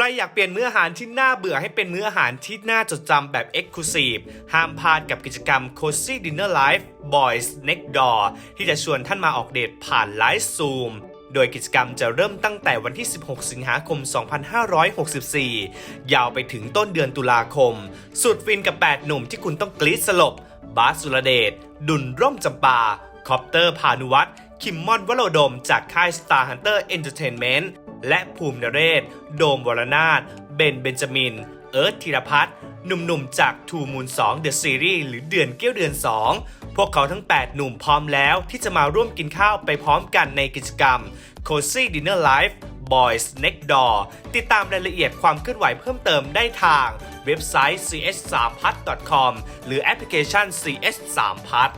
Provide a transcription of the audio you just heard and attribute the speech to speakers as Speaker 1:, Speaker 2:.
Speaker 1: ใครอยากเปลี่ยนมื้ออาหารที่น่าเบื่อให้เป็นมื้ออาหารที่น่าจดจำแบบ Exclusive ห้ามพลาดกับกิจกรรม Cozy Dinner Live Boys Next Door ที่จะชวนท่านมาออกเดทผ่านไลฟ์ซูมโดยกิจกรรมจะเริ่มตั้งแต่วันที่ 16 สิงหาคม 2564 ยาวไปถึงต้นเดือนตุลาคม สุดฟินกับ 8 หนุ่มที่คุณต้องกรี๊ดสลบ บาสสุรเดช ดุลร่มจำปา คอปเตอร์พานุวัฒน์ คิมมอนวโรดมจากค่าย Star Hunter Entertainment และภูมินเรศ โดมวรนาถเบนเบนจามิน เอิร์ธธีรพัฒน์หนุ่มๆ จาก Two Moon 2 The Series หรือเดือนเกี้ยวเดือน 2 พวกเขาทั้ง 8 หนุ่มพร้อมแล้วที่จะมาร่วมกินข้าวไปพร้อมกันในกิจกรรม Cozy Dinner Live Boys Next Door ติดตามรายละเอียดความเคลื่อนไหวเพิ่มเติมได้ทางเว็บไซต์ cs3 p a t com หรือแอปพลิเคชัน cs3 p a t